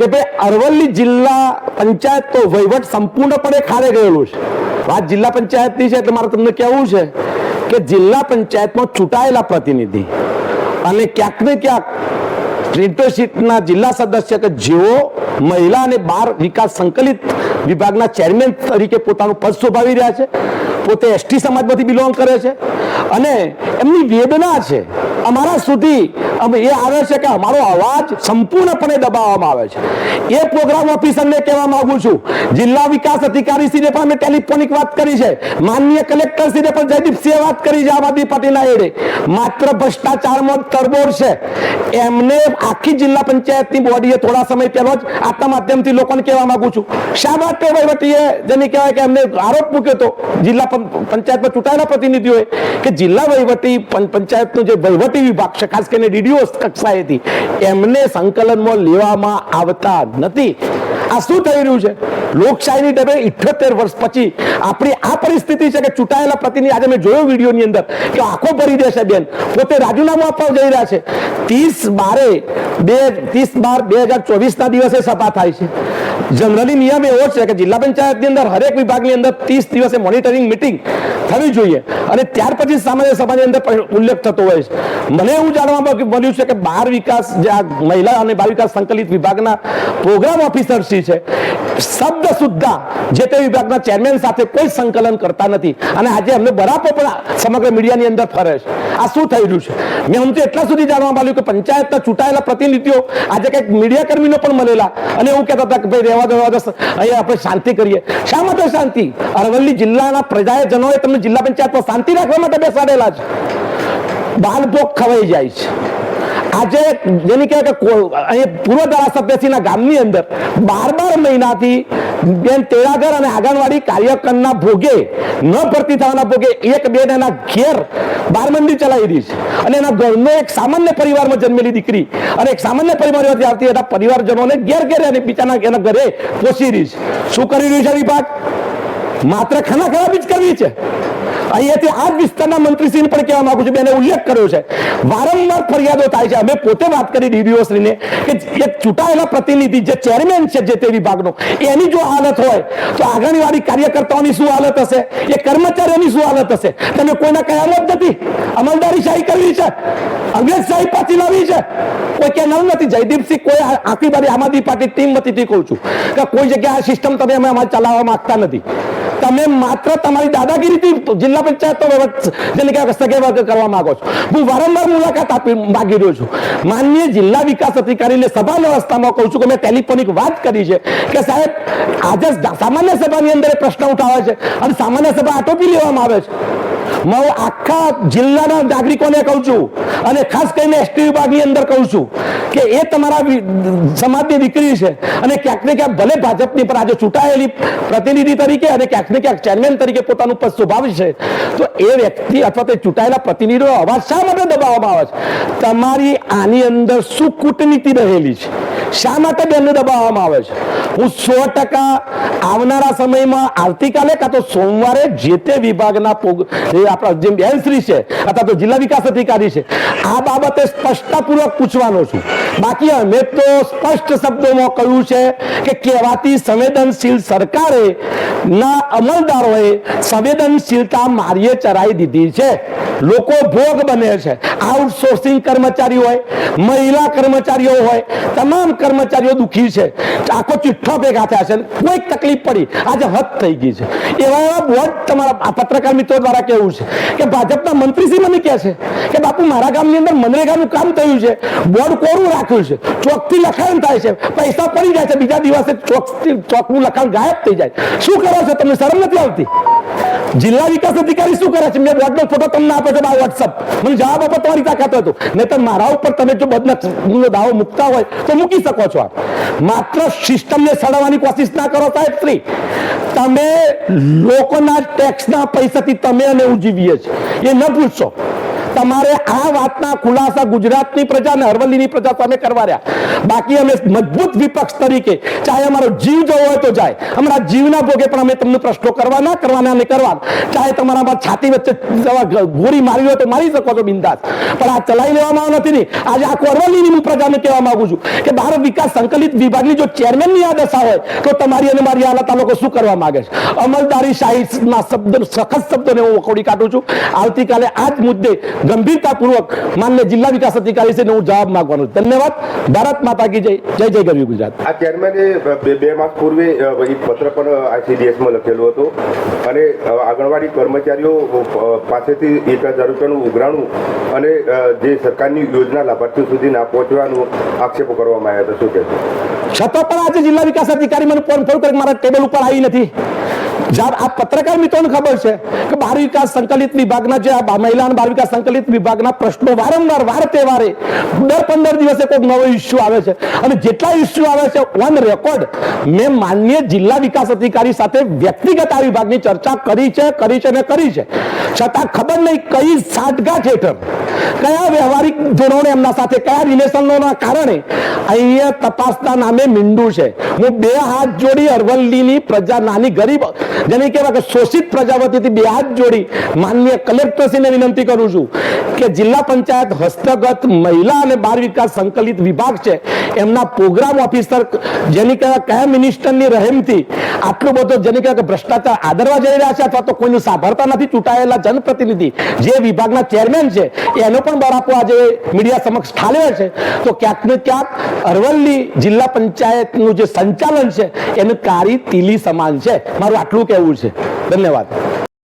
કે ભાઈ અરવલ્લી જિલ્લા પંચાયત તો વહીવટ સંપૂર્ણપણે ખારે ગયેલું છે. વાત જિલ્લા પંચાયતની છે એટલે મારે તમને કહેવું છે કે જિલ્લા પંચાયતમાં ચૂંટાયેલા પ્રતિનિધિ અને ક્યાંક ને ક્યાંક લીડરશીપના જિલ્લા સદસ્ય કે જેઓ મહિલા અને બાળ વિકાસ સંકલિત વિભાગના ચેરમેન તરીકે પોતાનું પદ શોભાવી રહ્યા છે. પોતે એસટી સમાજમાંથી બિલોંગ કરે છે. અને એમની વેદના છે. અમારા સુધી અમે એ આવે છે કે અમારો અવાજ સંપૂર્ણપણે દબાવવામાં આવે છે. એ પ્રોગ્રામ ઓફિસરને કહેવા માંગુ છું. જિલ્લા વિકાસ અધિકારી શ્રીને પણ અમે ટેલિફોનિક વાત કરી છે. માનનીય કલેક્ટર શ્રીને પણ જયદીપસિંહે વાત કરી છે, આમ આદમી એડે માત્ર ભ્રષ્ટાચારમાં તરબોળ છે. એમને આખી જિલ્લા પંચાયતની બોડીએ થોડા સમય પહેલો જ આટલા માધ્યમથી લોકોને કહેવા માંગુ છું. શા માટે વહીવટીએ, જેને કહેવાય કે એમને આરોપ મૂક્યો હતો. જિલ્લા પંચાયતમાં ચૂંટાયેલા પ્રતિનિધિઓએ કે જિલ્લા વહીવટી પંચાયતનો જે વહીવટી વિભાગ છે, ખાસ કરીને ડીડીઓ કક્ષાએથી, એમને સંકલનમાં લેવામાં આવતા નથી. આ શું થઈ રહ્યું છે? લોકશાહીની ડબે ઇઠ્યોતેર વર્ષ પછી આપણી આ પરિસ્થિતિ છે કે ચૂંટાયેલા પ્રતિનિધિ, આજે મેં જોયો વિડીયોની અંદર કે આંખો ભરી દેશે બેન. પોતે રાજીનામું આપવા જઈ રહ્યા છે. ત્રીસ બારે બે, ત્રીસ બાર બે હજાર ચોવીસના દિવસે સભા થાય છે. જનરલી નિયમ એવો છે કે જિલ્લા પંચાયતની અંદર હરેક વિભાગની અંદર ત્રીસ દિવસે મોનિટરિંગ મિટિંગ થવી જોઈએ. અને ત્યાર પછી સામાન્ય સભાની અંદર ઉલ્લેખ થતો હોય છે. મને એવું જાણવા મળ્યું છે કે બાર વિકાસ જે આ મહિલા અને બાળ વિકાસ સંકલિત વિભાગના પ્રોગ્રામ ઓફિસર શ્રી છે. શબ્દ સુદ્ધા જે તે વિભાગના ચેરમેન સાથે કોઈ સંકલન કરતા નથી. અને આજે એમને બરાબર પણ સમગ્ર મીડિયાની અંદર ફરે છે. આ શું થઈ છે? મેં અમને એટલા સુધી જાણવા મળ્યું કે પંચાયતના ચૂંટાયેલા પ્રતિનિધિઓ આજે કંઈક મીડિયા કર્મીનો પણ મળેલા. અને એવું કહેતા હતા કે ભાઈ રહેવા દો રહેવા દો અહીંયા આપણે શાંતિ કરીએ. શા માટે શાંતિ? અરવલ્લી જિલ્લાના પ્રજાજનોએ તમને જિલ્લા પંચાયતમાં શાંતિ રાખવા માટે બેસાડેલા છે. બાલભોગ ખવાઈ જાય છે. આજે જેની કહેવાય કે અહીં પૂર્વ ધારાસભ્યશ્રીના ગામની અંદર બાર બાર મહિનાથી બેન તેડાગર અને આંગણવાડી કાર્યકરના ભોગે, ન ભરતી થવાના ભોગે એક બેન એના ઘેર બારમંદી ચલાવી રહી અને એના ઘરનો એક સામાન્ય પરિવારમાં જન્મેલી દીકરી અને એક સામાન્ય પરિવારમાંથી આવતી એના પરિવારજનોને ઘેર ઘેર અને બીજાના, એના ઘરે પોષી રહી શું કરી રહ્યું છે વિભાગ? માત્ર ખાના ખરાબી જ કરવી છે? અહીંયાથી આ જ વિસ્તારના મંત્રીશ્રીને પણ કહેવા માંગુ છું, બેને ઉલ્લેખ કર્યો છે. વારંવાર ફરિયાદો થાય છે. અમે પોતે વાત કરી ડીડીઓશ્રીને કે એક ચૂંટાયેલા પ્રતિનિધિ, જે ચેરમેન છે જે તે વિભાગનો, એની જો હાલત હોય, તો આંગણવાડી કાર્યકર્તાઓની શું હાલત હશે? એ કર્મચારીઓની શું હાલત હશે? તમે કોઈના કયામત નથી? અમલદારી શાહી કરવી છે? અંગ્રેજ શાહી પાછી લાવી છે? કોઈ કહેનાર નથી? જયદીપસિંહ કોઈ આખી બારી આમ આદમી પાર્ટી ટીમ વતીથી કહું છું. કે કોઈ જગ્યાએ આ સિસ્ટમ તમે અમે અમારે ચલાવવા માંગતા નથી. તમે માત્ર તમારી દાદાગીરીથી જિલ્લા પંચાયત જેને કે સગેવગ કરવા માંગો છો. હું વારંવાર મુલાકાત આપી માગી રહ્યો છું. માનનીય જિલ્લા વિકાસ અધિકારીને સભા વ્યવસ્થામાં કહું છું કે મેં ટેલિફોનિક વાત કરી છે કે સાહેબ, આજે સામાન્ય સભાની અંદર પ્રશ્ન ઉઠાવે છે અને સામાન્ય સભા આટોપી લેવામાં આવે છે. હું આખા જિલ્લાના નાગરિકોને કહું છું અને ખાસ કરીને એસટી વિભાગની અંદર કહું છું કે એ તમારા સમાજની દીકરી છે. અને ક્યાંક ને ક્યાંક ભલે ભાજપની પર આજે ચૂંટાયેલી પ્રતિનિધિ તરીકે અને ક્યાંક ને ક્યાંક ચેરમેન તરીકે પોતાનું પદ સ્વભાવ છે. તો એ વ્યક્તિ અથવા તે ચૂંટાયેલા પ્રતિનિધિનો અવાજ શા માટે દબાવવામાં આવે છે? તમારી આની અંદર શું કૂટનીતિ રહેલી છે? શા માટે બેનને દબાવવામાં આવે છે? હું સો ટકા આવનારા સમયમાં, આવતીકાલે કાં તો સોમવારે જે તે વિભાગના જે આપણા જેમ બેનશ્રી છે, અથવા તો જિલ્લા વિકાસ અધિકારી છે, આ બાબતે સ્પષ્ટતાપૂર્વક પૂછવાનો છું. બાકી અમે તો સ્પષ્ટ શબ્દોમાં કહ્યું છે કે કહેવાતી સંવેદનશીલ સરકારે ના અમલદારોએ સંવેદનશીલતા મારીએ ચરાઈ દીધી છે. લોકો ભોગ બને છે. આઉટસોર્સિંગ કર્મચારી હોય, મહિલા કર્મચારીઓ હોય, તમામ કર્મચારીઓ દુખી છે. આખો ચિઠ્ઠો ભેગા થયા છે કોઈ તકલીફ પડી. આજે હદ થઈ ગઈ છે. એવા એવા બોર્ડ તમારા પત્રકાર મિત્રો દ્વારા કેવું છે કે ભાજપના મંત્રીશ્રી મને કહે છે કે બાપુ, મારા ગામની અંદર મનરેગાનું કામ થયું છે. બોર્ડ કોરું રાખ્યું છે? ચોકથી લખાણ થાય છે. પૈસા પડી જાય છે. બીજા દિવસે ચોકથી ચોકનું લખાણ ગાયબ થઈ જાય. શું કરો છો? તમને શરમ નથી આવતી? જિલ્લા વિકાસ અધિકારી શું કરે છે? મેં બોર્ડનો ફોટો તમને આપે છે બાય વોટ્સઅપ મને જવાબ આપો, તમારી તાકાત હતો નહીં તો મારા ઉપર તમે જો બદનક્ષનો દાવો મૂકતા હોય તો મૂકી શકો છો આપ. માત્ર સિસ્ટમને સડાવવાની કોશિશ ના કરો સાહેબ શ્રી તમે લોકોના ટેક્સના પૈસાથી તમે અને હું જીવીએ છીએ. એ ન ભૂલશો. તમારે આ વાતના ખુલાસા ગુજરાતની પ્રજા અને અરવલ્લીની પ્રજા સામે કરવા રહ્યા. બાકી અમે મજબૂત વિપક્ષ તરીકે, ચાહે અમારો જીવ જવો હોય તો જાય. અમારા જીવના ભોગે પણ અમે તમને પ્રશ્નો કરવાના કરવાના અને કરવા. ચાહે તમારા છાતી વચ્ચે ગોળી મારી હોય તો મારી શકો છો બિંદાસ. પણ આ ચલાવી લેવામાં નથી ને. આજે આખું અરવલ્લીની પ્રજાને કહેવા માંગુ છું કે ભારત વિકાસ સંકલિત વિભાગની જો ચેરમેનની આ દશા હોય, તો તમારી અને મારી હાલત આ લોકો શું કરવા માંગે છે? અમલદારી શાહીના શબ્દ, સખત શબ્દોને હું વખોડી કાઢું છું. આવતીકાલે આ જ મુદ્દે ગંભીરતાપૂર્વક માન્ય જિલ્લા વિકાસ અધિકારી છે હું જવાબ માંગવાનો છું. ધન્યવાદ. ભારત માતા કી જય. જય જય ગરવી ગુજરાત. આ ચેરમેને બે બે માસ પૂર્વે એક પત્ર પણ આઈસીડીએસમાં લખેલું હતું. અને આંગણવાડી કર્મચારીઓ પાસેથી એક હજાર રૂપિયાનું ઉઘરાણું અને જે સરકારની યોજના લાભાર્થીઓ સુધી ના પહોંચવાનું આક્ષેપો કરવામાં આવ્યા હતા. શું કહેશો? છતાં પણ આજે જિલ્લા વિકાસ અધિકારી મને ફોન ફોન કરી મારા ટેબલ ઉપર આવી નથી. જ્યારે આ પત્રકાર મિત્રોને ખબર છે કે બાર વિકાસ સંકલિત વિભાગના જે મહિલા અને બાળ વિકાસ સંકલિત વિભાગના પ્રશ્નો વારંવાર, વાર તહેવારે દર પંદર દિવસે કોઈક નવો ઇસ્યુ આવે છે. અને જેટલા ઇસ્યુ આવે છે ઓન રેકોર્ડ મેં માન્ય જિલ્લા વિકાસ અધિકારી સાથે વ્યક્તિગત આ વિભાગની ચર્ચા કરી છે કરી છે અને કરી છે. છતાં ખબર નહીં કઈ સાઠગાંઠ હેઠળ કયા વ્યવહારિક ધોરણે એમના સાથે, કયા રિલેશનોના કારણે? અહીંયા તપાસના નામે મીંડું છે. હું બે હાથ જોડી અરવલ્લીની પ્રજા, નાની ગરીબ, જેને કહેવાય કે શોષિત પ્રજા વતીથી બે હાથ જોડી માન્ય કલેક્ટરશ્રીને વિનંતી કરું છું કે જિલ્લા પંચાયત હસ્તગત મહિલા અને બાળ વિકાસ સંકલિત વિભાગ છે, એમના પ્રોગ્રામ ઓફિસર, જેની કહેવાય કયા મિનિસ્ટરની રહેમથી આટલું બધું, જેની કહેવાય કે ભ્રષ્ટાચાર આદરવા જઈ રહ્યા છે અથવા તો કોઈનું સાંભળતા નથી, ચૂંટાયેલા જનપ્રતિનિધિ જે વિભાગના ચેરમેન છે, એનો પણ બરાપો આજે મીડિયા સમક્ષ ઠાલવે છે. તો ક્યાંક ને ક્યાંક અરવલ્લી જિલ્લા પંચાયતનું જે સંચાલન છે, એનું કારી તીલી સમાન છે. મારું આટલું કહેવું છે. ધન્યવાદ.